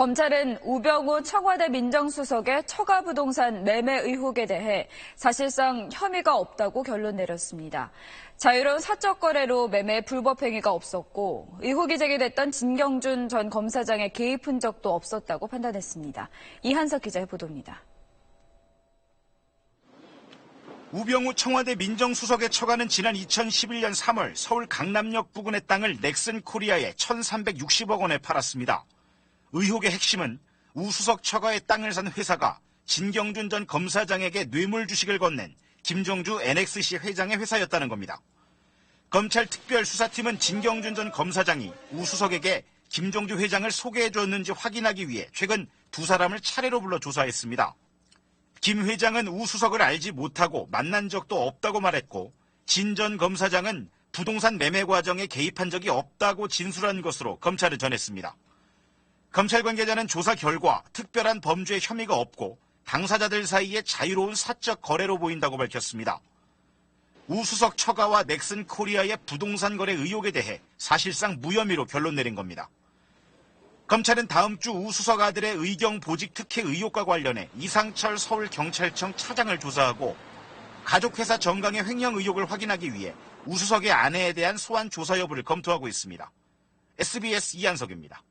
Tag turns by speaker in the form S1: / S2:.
S1: 검찰은 우병우 청와대 민정수석의 처가부동산 매매 의혹에 대해 사실상 혐의가 없다고 결론 내렸습니다. 자유로운 사적 거래로 매매 불법 행위가 없었고 의혹이 제기됐던 진경준 전 검사장의 개입 흔적도 없었다고 판단했습니다. 이한석 기자의 보도입니다.
S2: 우병우 청와대 민정수석의 처가는 지난 2011년 3월 서울 강남역 부근의 땅을 넥슨 코리아에 1,360억 원에 팔았습니다. 의혹의 핵심은 우 수석 처가의 땅을 산 회사가 진경준 전 검사장에게 뇌물 주식을 건넨 김종주 NXC 회장의 회사였다는 겁니다. 검찰 특별수사팀은 진경준 전 검사장이 우 수석에게 김종주 회장을 소개해 줬는지 확인하기 위해 최근 두 사람을 차례로 불러 조사했습니다. 김 회장은 우 수석을 알지 못하고 만난 적도 없다고 말했고 진 전 검사장은 부동산 매매 과정에 개입한 적이 없다고 진술한 것으로 검찰은 전했습니다. 검찰 관계자는 조사 결과 특별한 범죄 혐의가 없고 당사자들 사이에 자유로운 사적 거래로 보인다고 밝혔습니다. 우 수석 처가와 넥슨 코리아의 부동산 거래 의혹에 대해 사실상 무혐의로 결론 내린 겁니다. 검찰은 다음 주 우수석 아들의 의경 보직 특혜 의혹과 관련해 이상철 서울경찰청 차장을 조사하고 가족회사 정강의 횡령 의혹을 확인하기 위해 우수석의 아내에 대한 소환 조사 여부를 검토하고 있습니다. SBS 이한석입니다.